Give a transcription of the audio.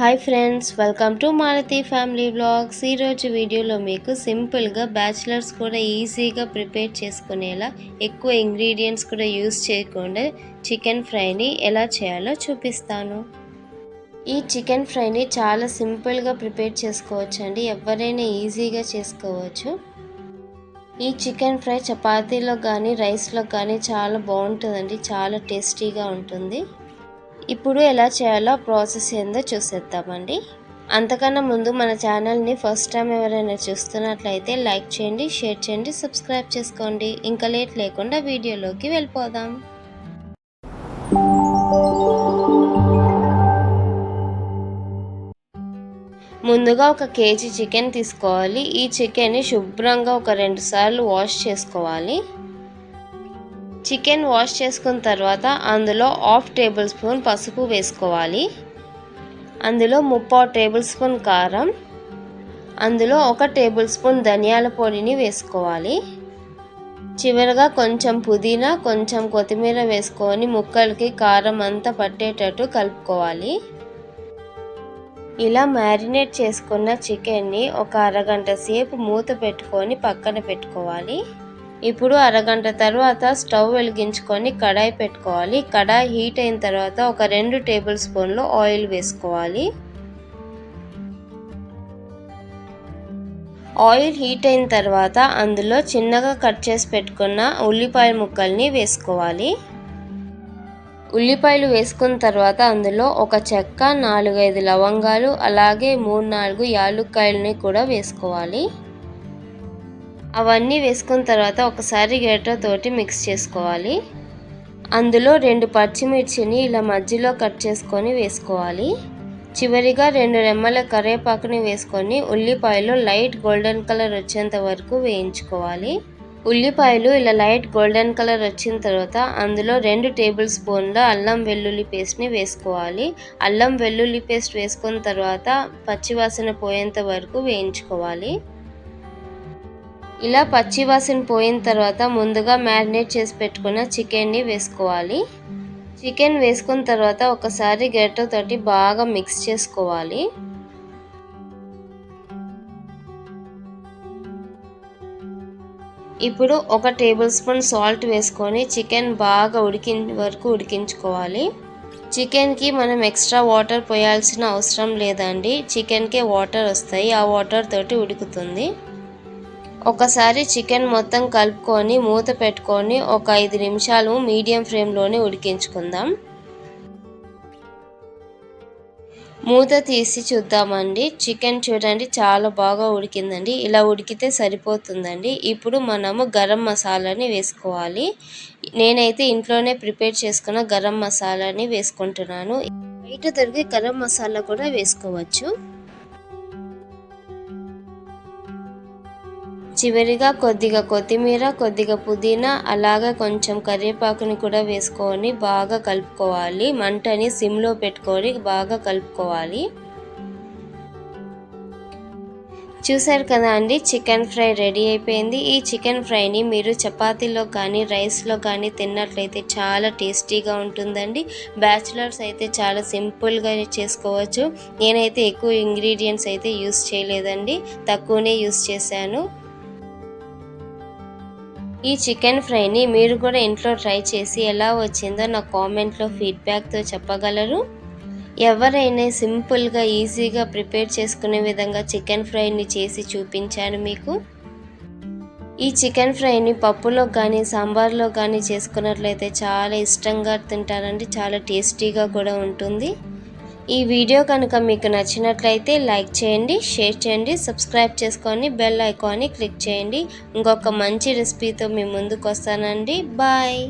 Hi friends welcome to Malathi family vlogs ఈరోజు వీడియోలో మీకు సింపుల్గా బ్యాచిలర్స్ కూడా ఈజీగా ప్రిపేర్ చేసుకునేలా ఎక్కువ ఇంగ్రీడియంట్స్ కూడా యూస్ చేయకుండా చికెన్ ఫ్రైని ఎలా చేయాలో చూపిస్తాను. ఈ చికెన్ ఫ్రైని చాలా సింపుల్గా ప్రిపేర్ చేసుకోవచ్చు అండి ఎవరైనా ఈజీగా చేసుకోవచ్చు. ఈ చికెన్ ఫ్రై చపాతీలో కానీ రైస్లో కానీ చాలా బాగుంటుందండి. చాలా టేస్టీగా ఉంటుంది. ఇప్పుడు ఎలా చేయాలో ప్రాసెస్ ఏందో చూసేద్దామండి. అంతకన్నా ముందు మన ఛానల్ని ఫస్ట్ టైం ఎవరైనా చూస్తున్నట్లయితే లైక్ చేయండి షేర్ చేయండి సబ్స్క్రైబ్ చేసుకోండి. ఇంకా లేట్ లేకుండా వీడియోలోకి వెళ్ళిపోదాం. ముందుగా ఒక కేజీ చికెన్ తీసుకోవాలి. ఈ చికెన్ని శుభ్రంగా ఒక రెండు సార్లు వాష్ చేసుకోవాలి. చికెన్ వాష్ చేసుకున్న తర్వాత అందులో హాఫ్ టేబుల్ స్పూన్ పసుపు వేసుకోవాలి. అందులో ముప్పావు టేబుల్ స్పూన్ కారం. అందులో ఒక టేబుల్ స్పూన్ ధనియాల పొడిని వేసుకోవాలి. చివరిగా కొంచెం పుదీనా కొంచెం కొత్తిమీర వేసుకొని ముక్కలకి కారం అంతా పట్టేటట్టు కలుపుకోవాలి. ఇలా మ్యారినేట్ చేసుకున్న చికెన్ని ఒక అరగంట సేపు మూత పెట్టుకొని పక్కన పెట్టుకోవాలి. ఇప్పుడు అరగంట తర్వాత స్టవ్ వెలిగించుకొని కడాయి పెట్టుకోవాలి. కడాయి హీట్ అయిన తర్వాత ఒక రెండు టేబుల్ స్పూన్లు ఆయిల్ వేసుకోవాలి. ఆయిల్ హీట్ అయిన తర్వాత అందులో చిన్నగా కట్ చేసి పెట్టుకున్న ఉల్లిపాయ ముక్కల్ని వేసుకోవాలి. ఉల్లిపాయలు వేసుకున్న తర్వాత అందులో ఒక చెక్క నాలుగైదు లవంగాలు అలాగే మూడు నాలుగు యాలుక్కాయలని కూడా వేసుకోవాలి. అవన్నీ వేసుకున్న తర్వాత ఒకసారి తోటి మిక్స్ చేసుకోవాలి. అందులో రెండు పచ్చిమిర్చిని ఇలా మధ్యలో కట్ చేసుకొని వేసుకోవాలి. చివరిగా రెండు రెమ్మల కరివేపాకుని వేసుకొని ఉల్లిపాయలు లైట్ గోల్డెన్ కలర్ వచ్చేంత వరకు వేయించుకోవాలి. ఉల్లిపాయలు ఇలా లైట్ గోల్డెన్ కలర్ వచ్చిన తర్వాత అందులో రెండు టేబుల్ స్పూన్ల అల్లం వెల్లుల్లి పేస్ట్ని వేసుకోవాలి. అల్లం వెల్లుల్లి పేస్ట్ వేసుకున్న తర్వాత పచ్చివాసన పోయేంత వరకు వేయించుకోవాలి. ఇలా పచ్చివాసన పోయిన తర్వాత ముందుగా మ్యారినేట్ చేసి పెట్టుకున్న చికెన్ని వేసుకోవాలి. చికెన్ వేసుకున్న తర్వాత ఒకసారి తోటి బాగా మిక్స్ చేసుకోవాలి. ఇప్పుడు ఒక టేబుల్ స్పూన్ సాల్ట్ వేసుకొని చికెన్ బాగా ఉడికి వరకు ఉడికించుకోవాలి. చికెన్కి మనం ఎక్స్ట్రా వాటర్ పోయాల్సిన అవసరం లేదండి. చికెన్కే వాటర్ వస్తాయి. ఆ వాటర్ తోటి ఉడుకుతుంది. ఒకసారి చికెన్ మొత్తం కలుపుకొని మూత పెట్టుకొని ఒక ఐదు నిమిషాలు మీడియం ఫ్లేమ్లోనే ఉడికించుకుందాం. మూత తీసి చూద్దామండి. చికెన్ చూడండి చాలా బాగా ఉడికిందండి. ఇలా ఉడికితే సరిపోతుందండి. ఇప్పుడు మనము గరం మసాలాని వేసుకోవాలి. నేనైతే ఇంట్లోనే ప్రిపేర్ చేసుకున్న గరం మసాలాని వేసుకుంటున్నాను. బయట దొరికే గరం మసాలా కూడా వేసుకోవచ్చు. చివరిగా కొద్దిగా కొత్తిమీర కొద్దిగా పుదీనా అలాగే కొంచెం కరివేపాకుని కూడా వేసుకొని బాగా కలుపుకోవాలి. మంటని సిమ్లో పెట్టుకొని బాగా కలుపుకోవాలి. చూసారు కదా అండి చికెన్ ఫ్రై రెడీ అయిపోయింది. ఈ చికెన్ ఫ్రైని మీరు చపాతీలో కానీ రైస్లో కానీ తిన్నట్లయితే చాలా టేస్టీగా ఉంటుందండి. బ్యాచిలర్స్ అయితే చాలా సింపుల్గా చేసుకోవచ్చు. నేనైతే ఎక్కువ ఇంగ్రీడియంట్స్ అయితే యూస్ చేయలేదండి. తక్కువనే యూస్ చేశాను. ఈ చికెన్ ఫ్రైని మీరు కూడా ఇంట్లో ట్రై చేసి ఎలా వచ్చిందో నా కామెంట్లో ఫీడ్బ్యాక్తో చెప్పగలరు. ఎవరైనా సింపుల్గా ఈజీగా ప్రిపేర్ చేసుకునే విధంగా చికెన్ ఫ్రైని చేసి చూపించాను మీకు. ఈ చికెన్ ఫ్రైని పప్పులో కానీ సాంబార్లో కానీ చేసుకున్నట్లయితే చాలా ఇష్టంగా తింటారండి. చాలా టేస్టీగా కూడా ఉంటుంది. ఈ వీడియో కనుక మీకు నచ్చినట్లయితే లైక్ చేయండి షేర్ చేయండి సబ్స్క్రైబ్ చేసుకొని బెల్ ఐకాన్ని క్లిక్ చేయండి. ఇంకొక మంచి రెసిపీతో మీ ముందుకు వస్తానండి. బాయ్.